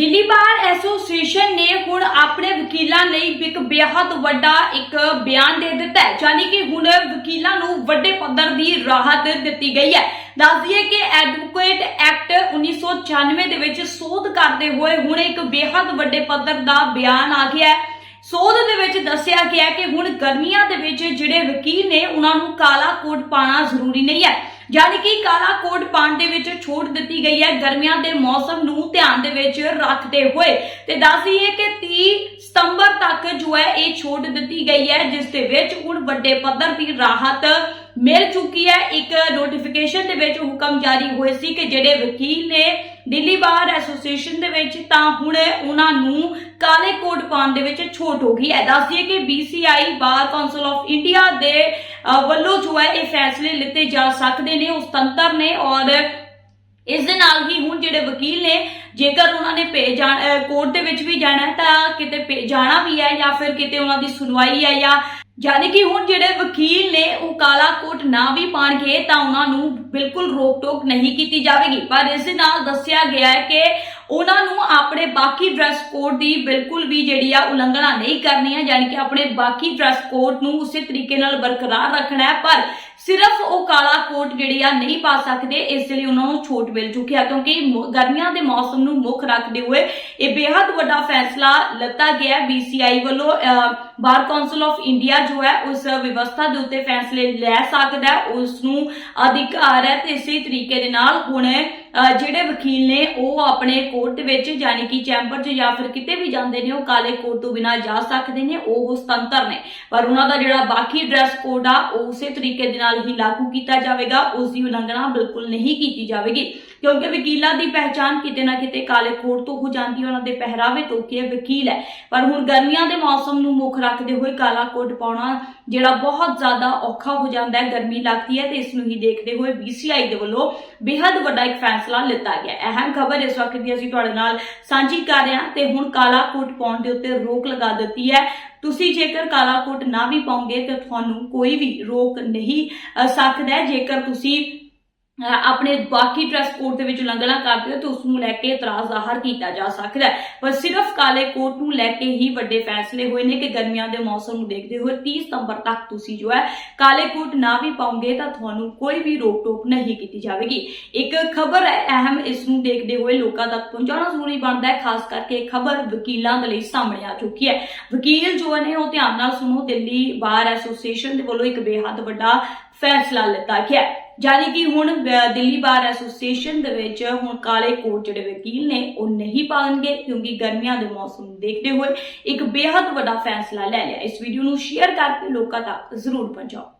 Delhi bar association ਨੇ ਹੁਣ ਆਪਣੇ ਵਕੀਲਾਂ ਲਈ ਇੱਕ ਬੇਹੱਦ ਵੱਡਾ ਇੱਕ ਬਿਆਨ ਦੇ ਦਿੱਤਾ ਹੈ। ਯਾਨੀ ਕਿ ਹੁਣ ਵਕੀਲਾਂ ਨੂੰ ਵੱਡੇ ਪੱਧਰ ਦੀ ਰਾਹਤ ਦਿੱਤੀ ਗਈ ਹੈ। ਦੱਸ ਦਈਏ ਕਿ ਐਡਵੋਕੇਟ ਐਕਟ 1994 ਦੇ ਵਿੱਚ ਸੋਧ ਕਰਦੇ ਹੋਏ ਹੁਣ ਇੱਕ ਬੇਹੱਦ ਵੱਡੇ ਪੱਧਰ ਦਾ ਬਿਆਨ ਆ ਗਿਆ ਸੋਧ ਦੇ ਵਿੱਚ ਦੱਸਿਆ ਗਿਆ ਕਿ ਹੁਣ ਗਰਮੀਆਂ ਦੇ ਵਿੱਚ ਜਿਹੜੇ ਵਕੀਲ ਨੇ, ਉਹਨਾਂ ਨੂੰ ਕਾਲਾ ਕੋਟ ਪਾਣਾ ਜ਼ਰੂਰੀ ਨਹੀਂ ਹੈ। ਯਾਨੀ ਕਿ ਕਾਲਾ ਕੋਟ ਪਾਉਣ ਦੇ ਵਿੱਚ ਛੋਟ ਦਿੱਤੀ ਗਈ ਹੈ। ਗਰਮੀਆਂ ਦੇ ਮੌਸਮ ਨੂੰ ਧਿਆਨ ਦੇ ਵਿੱਚ ਰੱਖਦੇ ਹੋਏ ਤੇ ਦੱਸ ਦਈਏ ਕਿ 30 ਸਤੰਬਰ ਤੱਕ ਜੋ ਹੈ ਇਹ ਛੋਟ ਦਿੱਤੀ ਗਈ ਹੈ, ਜਿਸ ਦੇ ਵਿੱਚ ਹੁਣ ਵੱਡੇ ਪੱਧਰ ਦੀ ਰਾਹਤ ਮਿਲ ਚੁੱਕੀ ਹੈ। ਇੱਕ ਨੋਟੀਫਿਕੇਸ਼ਨ ਦੇ ਵਿੱਚ ਹੁਕਮ ਜਾਰੀ ਹੋਏ ਸੀ ਕਿ ਜਿਹੜੇ ਵਕੀਲ ਨੇ ਦਿੱਲੀ ਬਾਰ ਐਸੋਸੀਏਸ਼ਨ ਦੇ ਵਿੱਚ, ਤਾਂ ਹੁਣ ਉਹਨਾਂ ਨੂੰ ਕਾਲੇ ਕੋਟ ਪਾਉਣ ਦੇ ਵਿੱਚ ਛੋਟ ਹੋ ਗਈ ਹੈ। ਦੱਸ ਦਈਏ ਕਿ BCI bar council of India ਦੇ ਵੱਲੋਂ ਜੋ ਹੈ ਇਹ ਫੈਸਲੇ ਲਿੱਤੇ ਜਾ ਸਕਦੇ ਨੇ ਉਸ ਤੰਤਰ ਨੇ ਔਰ ਇਸ ਦੇ ਨਾਲ ਹੀ ਹੁਣ ਜਿਹੜੇ ਵਕੀਲ ਨੇ, ਜੇਕਰ ਉਹਨਾਂ ਨੇ ਭੇ ਕੋਰਟ ਦੇ ਵਿੱਚ ਵੀ ਜਾਣਾ ਤਾਂ ਕਿਤੇ ਜਾਣਾ ਵੀ ਹੈ ਜਾਂ ਫਿਰ ਕਿਤੇ ਉਹਨਾਂ ਦੀ ਸੁਣਵਾਈ ਹੈ ਜਾਂ ਯਾਨੀ ਕਿ ਹੁਣ ਜਿਹੜੇ ਵਕੀਲ ਨੇ, ਉਹ ਕਾਲਾ ਕੋਟ ਨਾ ਵੀ ਪਾਣਗੇ, ਤਾਂ ਉਹਨਾਂ ਨੂੰ ਬਿਲਕੁਲ ਰੋਕ ਟੋਕ ਨਹੀਂ ਕੀਤੀ ਜਾਵੇਗੀ। ਪਰ ਇਸ ਦੇ ਨਾਲ ਦੱਸਿਆ ਗਿਆ ਹੈ ਕਿ ਉਹਨਾਂ ਨੂੰ ਆਪਣੇ ਬਾਕੀ ਡਰੈਸ ਕੋਡ ਦੀ ਬਿਲਕੁਲ ਵੀ ਜਿਹੜੀ ਆ ਉਲੰਘਣਾ ਨਹੀਂ ਕਰਨੀ ਹੈ, ਯਾਨੀ ਕਿ ਆਪਣੇ ਬਾਕੀ ਡਰੈਸ ਕੋਡ ਨੂੰ ਉਸੇ ਤਰੀਕੇ ਨਾਲ ਬਰਕਰਾਰ ਰੱਖਣਾ ਹੈ। ਪਰ ਸਿਰਫ ਉਹ ਕਾਲਾ ਕੋਟ ਜਿਹੜੀ ਆ ਨਹੀਂ ਪਾ ਸਕਦੇ, ਇਸ ਲਈ ਉਹਨਾਂ ਨੂੰ ਛੋਟ ਮਿਲ ਚੁੱਕੀ ਹੈ ਕਿਉਂਕਿ ਗਰਮੀਆਂ ਦੇ ਮੌਸਮ ਨੂੰ ਮੁੱਖ ਰੱਖਦੇ ਹੋਏ ਇਹ ਬੇहद ਵੱਡਾ ਫੈਸਲਾ ਲੱਤਾ ਗਿਆ ਹੈ BCI ਵੱਲੋਂ ਬਾਰ ਕਾਉਂਸਲ ਆਫ ਇੰਡੀਆ ਜੋ ਹੈ ਉਸ ਵਿਵਸਥਾ ਦੇ ਉੱਤੇ ਫੈਸਲੇ ਲੈ ਸਕਦਾ ਹੈ, ਉਸ ਨੂੰ ਅਧਿਕਾਰ ਹੈ ਤੇ ਇਸੇ ਤਰੀਕੇ ਦੇ ਨਾਲ ਹੁਣ ਜਿਹੜੇ ਵਕੀਲ ਨੇ ਉਹ ਆਪਣੇ ਕੋਰਟ ਦੇ ਵਿੱਚ ਯਾਨੀ ਕਿ ਚੈਂਬਰ 'ਚ ਜਾਂ ਫਿਰ ਕਿਤੇ ਵੀ ਜਾਂਦੇ ਨੇ, ਉਹ ਕਾਲੇ ਕੋਟ ਤੋਂ ਬਿਨਾਂ ਜਾ ਸਕਦੇ ਨੇ ਉਹ ਸੁਤੰਤਰ ਨੇ। ਪਰ ਉਹਨਾਂ ਦਾ ਜਿਹੜਾ ਬਾਕੀ ਡਰੈਸ ਕੋਡ ਆ, ਉਹ ਉਸੇ ਤਰੀਕੇ ਦੇ ਨਾਲ ਹੀ ਲਾਗੂ ਕੀਤਾ ਜਾਵੇਗਾ ਉਸ ਦੀ ਉਲੰਘਣਾ ਬਿਲਕੁਲ ਨਹੀਂ ਕੀਤੀ ਜਾਵੇਗੀ। ਕਿਉਂਕਿ ਵਕੀਲਾਂ ਦੀ ਪਹਿਚਾਣ ਕਿਤੇ ਨਾ ਕਿਤੇ ਕਾਲੇ ਕੋਟ ਤੋਂ ਹੋ ਜਾਂਦੀ ਹੈ, ਉਹਨਾਂ ਦੇ ਪਹਿਰਾਵੇ ਤੋਂ ਕਿ ਇਹ ਵਕੀਲ ਹੈ। ਪਰ ਹੁਣ ਗਰਮੀਆਂ ਦੇ ਮੌਸਮ ਨੂੰ ਮੁੱਖ ਰੱਖਦੇ ਹੋਏ ਕਾਲਾ ਕੋਟ ਪਾਉਣਾ ਜਿਹੜਾ ਬਹੁਤ ਜ਼ਿਆਦਾ ਔਖਾ ਹੋ ਜਾਂਦਾ ਹੈ, ਗਰਮੀ ਲੱਗਦੀ ਹੈ ਤੇ ਇਸ ਨੂੰ ਹੀ ਦੇਖਦੇ ਹੋਏ BCI ਦੇ ਵੱਲੋਂ ਬੇहद ਵੱਡਾ ਇੱਕ ਫੈਸਲਾ ਲਿੱਤਾ ਗਿਆ ਅਹਿਮ ਖਬਰ ਇਸ ਵਕਤ ਦੀ ਅਸੀਂ ਤੁਹਾਡੇ ਨਾਲ ਸਾਂਝੀ ਕਰ ਰਹੇ ਹਾਂ ਤੇ ਹੁਣ ਕਾਲਾ ਕੋਟ ਪਾਉਣ ਦੇ ਉੱਤੇ ਰੋਕ ਲਗਾ ਦਿੱਤੀ ਹੈ। ਤੁਸੀਂ ਜੇਕਰ ਕਾਲਾ ਕੋਟ ਨਾ ਵੀ ਪਾਉਂਗੇ ਤੇ ਤੁਹਾਨੂੰ ਕੋਈ ਵੀ ਰੋਕ ਨਹੀਂ ਸਕਦਾ ਜੇਕਰ ਤੁਸੀਂ ਆਪਣੇ ਬਾਕੀ ਡਰੈਸ ਕੋਡ ਦੇ ਵਿੱਚ ਉਲੰਘਣਾ ਕਰਦੇ ਹੋ ਤਾਂ ਉਸ ਨੂੰ ਲੈ ਕੇ ਇਤਰਾਜ਼ ਜ਼ਾਹਰ ਕੀਤਾ ਜਾ ਸਕਦਾ ਹੈ। ਪਰ ਸਿਰਫ ਕਾਲੇ ਕੋਟ ਨੂੰ ਲੈ ਕੇ ਹੀ ਵੱਡੇ ਫੈਸਲੇ ਹੋਏ ਨੇ ਕਿ ਗਰਮੀਆਂ ਦੇ ਮੌਸਮ ਨੂੰ ਦੇਖਦੇ ਹੋਏ 30 ਸਤੰਬਰ ਤੱਕ ਤੁਸੀਂ ਜੋ ਹੈ ਕਾਲੇ ਕੋਟ ਨਾ ਵੀ ਪਾਉਂਗੇ ਤਾਂ ਤੁਹਾਨੂੰ ਕੋਈ ਵੀ ਰੋਕ ਟੋਕ ਨਹੀਂ ਕੀਤੀ ਜਾਵੇਗੀ। ਇੱਕ ਖਬਰ ਹੈ ਅਹਿਮ ਇਸ ਨੂੰ ਦੇਖਦੇ ਹੋਏ ਲੋਕਾਂ ਤੱਕ ਪਹੁੰਚਾਉਣਾ ਜ਼ਰੂਰੀ ਬਣਦਾ ਹੈ, ਖਾਸ ਕਰਕੇ ਖਬਰ ਵਕੀਲਾਂ ਦੇ ਲਈ ਸਾਹਮਣੇ ਆ ਚੁੱਕੀ ਹੈ। ਵਕੀਲ ਜੋ ਨੇ ਉਹ ਧਿਆਨ ਨਾਲ ਸੁਣੋ, ਦਿੱਲੀ ਬਾਰ ਐਸੋਸੀਏਸ਼ਨ ਦੇ ਵੱਲੋਂ ਇੱਕ ਬੇਹੱਦ ਵੱਡਾ ਫੈਸਲਾ ਲਿੱਤਾ ਗਿਆ ਹੈ। ਕਿ ਹੁਣ ਦਿੱਲੀ ਬਾਰ ਐਸੋਸੀਏਸ਼ਨ ਦੇ ਵਿੱਚ ਹੁਣ ਕਾਲੇ ਕੋਟ ਜਿਹੜੇ ਵਕੀਲ ਨੇ, ਉਹ ਨਹੀਂ ਪਾਉਣਗੇ ਕਿਉਂਕਿ ਗਰਮੀਆਂ ਦੇ ਮੌਸਮ ਨੂੰ ਦੇਖਦੇ ਹੋਏ ਇੱਕ ਬੇਹੱਦ ਵੱਡਾ ਫੈਸਲਾ ਲੈ ਲਿਆ ਇਸ ਵੀਡੀਓ ਨੂੰ ਸ਼ੇਅਰ ਕਰਕੇ ਲੋਕਾਂ ਤੱਕ ਜ਼ਰੂਰ ਪਹੁੰਚਾਓ